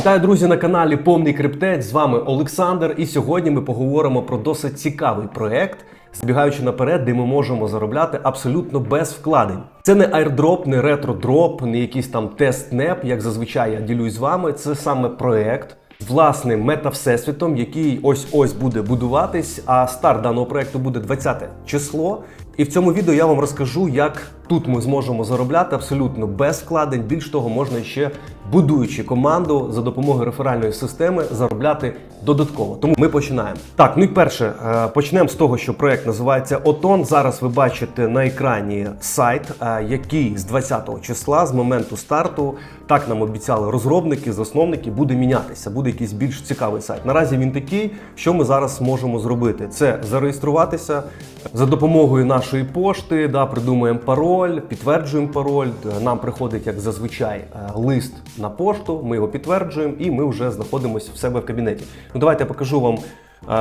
Вітаю, друзі, на каналі Повний Криптець. З вами Олександр. І сьогодні ми поговоримо про досить цікавий проект, збігаючи наперед, де ми можемо заробляти абсолютно без вкладень. Це не airdrop, не ретродроп, не якийсь там тест-неп, як зазвичай я ділюсь з вами. Це саме проект. з Власним мета-всесвітом, який ось ось буде будуватись. А старт даного проекту буде 20 число. І в цьому відео я вам розкажу, як тут ми зможемо заробляти абсолютно без вкладень. Більш того, можна ще будуючи команду за допомогою реферальної системи заробляти додатково. Тому ми починаємо. Так, ну і перше, е, почнемо з того, що проект називається Отон. Зараз ви бачите на екрані сайт, е, який з 20 числа, з моменту старту, так нам обіцяли розробники, засновники, буде мінятися. Буде якийсь більш цікавий сайт. Наразі він такий, що ми зараз можемо зробити. Це зареєструватися за допомогою нашої пошти, да, придумуємо пароль, підтверджуємо пароль. Нам приходить, як зазвичай, е, лист на пошту. Ми його підтверджуємо, і ми вже знаходимося в себе в кабінеті. Ну, давайте я покажу вам.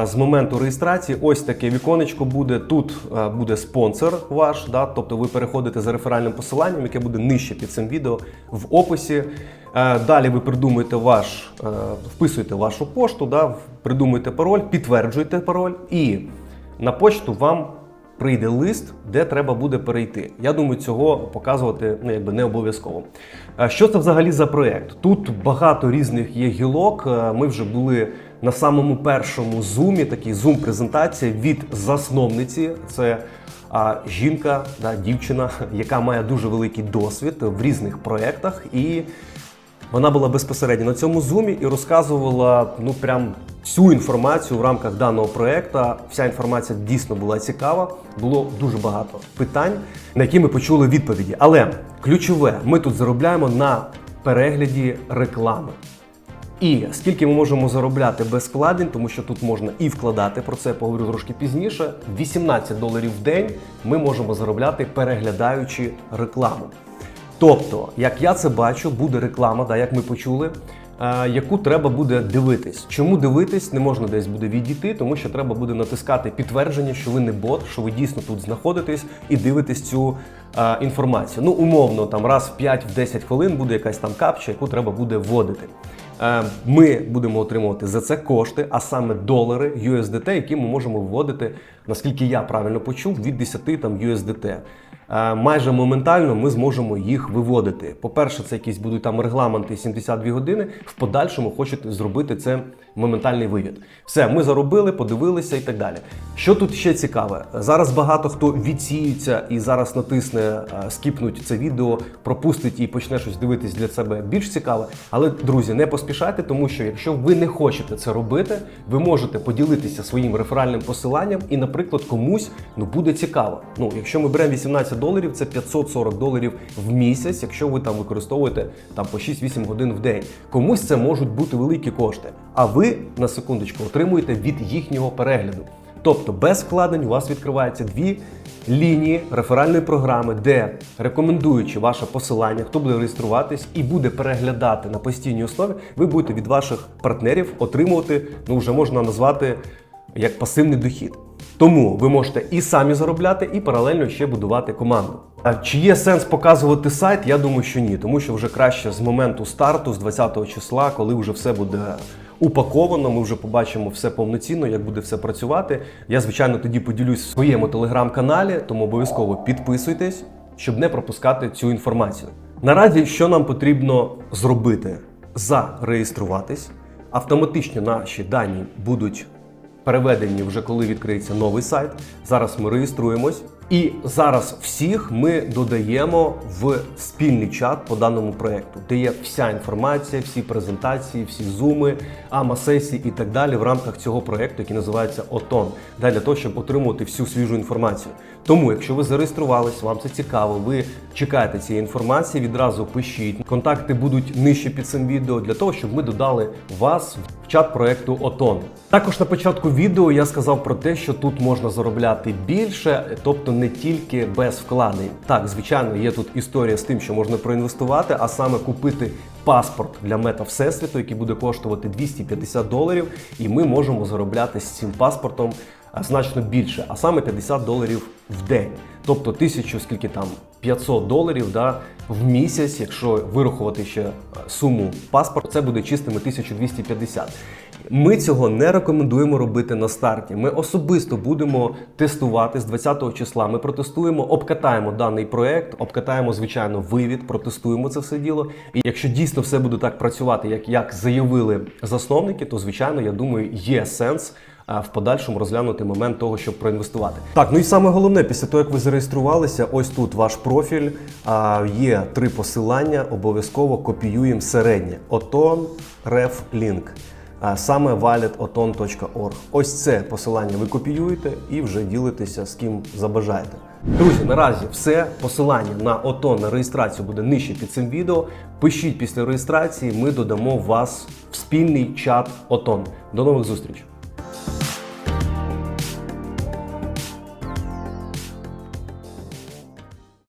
е, З моменту реєстрації ось таке віконечко буде. Тут е, буде спонсор ваш, да, тобто ви переходите за реферальним посиланням, яке буде нижче під цим відео в описі. Далі ви придумуєте ваш, вписуєте вашу пошту, да, придумуєте пароль, підтверджуєте пароль, і на почту вам прийде лист, де треба буде перейти. Я думаю, цього показувати ну, якби не обов'язково. Що це взагалі за проект? Тут багато різних є гілок. Е, Ми вже були на самому першому зумі, такий зум-презентація від засновниці. Це а, жінка, да, дівчина, яка має дуже великий досвід в різних проєктах. І вона була безпосередньо на цьому зумі і розказувала ну прям всю інформацію в рамках даного проекту. Вся інформація дійсно була цікава. Було дуже багато питань, на які ми почули відповіді. Але ключове, ми тут заробляємо на перегляді реклами. І скільки ми можемо заробляти без вкладень, тому що тут можна і вкладати, про це я поговорю трошки пізніше. 18 доларів в день ми можемо заробляти переглядаючи рекламу. Тобто, як я це бачу, буде реклама, да, як ми почули, е, яку треба буде дивитись. Чому дивитись не можна десь буде відійти, тому що треба буде натискати підтвердження, що ви не бот, що ви дійсно тут знаходитесь і дивитесь цю е, інформацію. Ну, умовно, там раз в 5-10 хвилин буде якась там капча, яку треба буде вводити. Е, Ми будемо отримувати за це кошти, а саме долари USDT, які ми можемо вводити, наскільки я правильно почув, від 10 там USDT. Е, Майже моментально ми зможемо їх виводити. По-перше, це якісь будуть там регламенти 72 години. В подальшому хочете зробити це моментальний вивід. Все, ми заробили, подивилися і так далі. Що тут ще цікаве? Зараз багато хто відсіюється і зараз натисне е, скіпнуть це відео, пропустить і почне щось дивитись для себе більш цікаве. Але друзі, не поспішайте, тому що якщо ви не хочете це робити, ви можете поділитися своїм реферальним посиланням, і, наприклад, комусь ну буде цікаво. Ну, якщо ми беремо 18 доларів, це 540 доларів в місяць, якщо ви там використовуєте там по 6-8 годин в день. Комусь це можуть бути великі кошти. А ви на секундочку отримуєте від їхнього перегляду. Тобто без вкладень у вас відкриваються дві лінії реферальної програми, де рекомендуючи ваше посилання, хто буде реєструватись і буде переглядати на постійній основі, ви будете від ваших партнерів отримувати, ну вже можна назвати як пасивний дохід. Тому ви можете і самі заробляти, і паралельно ще будувати команду. А чи є сенс показувати сайт? Я думаю, що ні, тому що вже краще з моменту старту, з 20-го числа, коли вже все буде упаковано, ми вже побачимо все повноцінно, як буде все працювати. Я, звичайно, тоді поділюсь в своєму телеграм-каналі, тому обов'язково підписуйтесь, щоб не пропускати цю інформацію. Наразі що нам потрібно зробити? Зареєструватись. Автоматично наші дані будуть переведені вже коли відкриється новий сайт. Зараз ми реєструємось. І зараз всіх ми додаємо в спільний чат по даному проекту, де є вся інформація, всі презентації, всі зуми, ама-сесії і так далі в рамках цього проекту, який називається ОТОН, для того, щоб отримувати всю свіжу інформацію. Тому, якщо ви зареєструвались, вам це цікаво, ви чекаєте цієї інформації, відразу пишіть. Контакти будуть нижче під цим відео для того, щоб ми додали вас чат проекту ОТОН. Також на початку відео я сказав про те, що тут можна заробляти більше, тобто не тільки без вкладень. Так, звичайно, є тут історія з тим, що можна проінвестувати, а саме купити паспорт для мета Всесвіту, який буде коштувати 250 доларів, і ми можемо заробляти з цим паспортом значно більше, а саме 50 доларів в день. Тобто тисячу, скільки там 500 доларів да, в місяць, якщо вирахувати ще е, суму паспорту, це буде чистими 1250. Ми цього не рекомендуємо робити на старті. Ми особисто будемо тестувати з 20-го числа. Ми протестуємо, обкатаємо даний проект, обкатаємо, звичайно, вивід, протестуємо це все діло. І якщо дійсно все буде так працювати, як, як заявили засновники, то звичайно, я думаю, є сенс в подальшому розглянути момент того, щоб проінвестувати. Так, ну і саме головне, після того, як ви зареєструвалися, ось тут ваш профіль. Є три посилання, обов'язково копіюємо середнє. Ото. А саме wallet.oton.org. Ось це посилання ви копіюєте і вже ділитеся з ким забажаєте. Друзі, наразі все. Посилання на ОТОН на реєстрацію буде нижче під цим відео. Пишіть після реєстрації, ми додамо вас в спільний чат ОТОН. До нових зустрічей!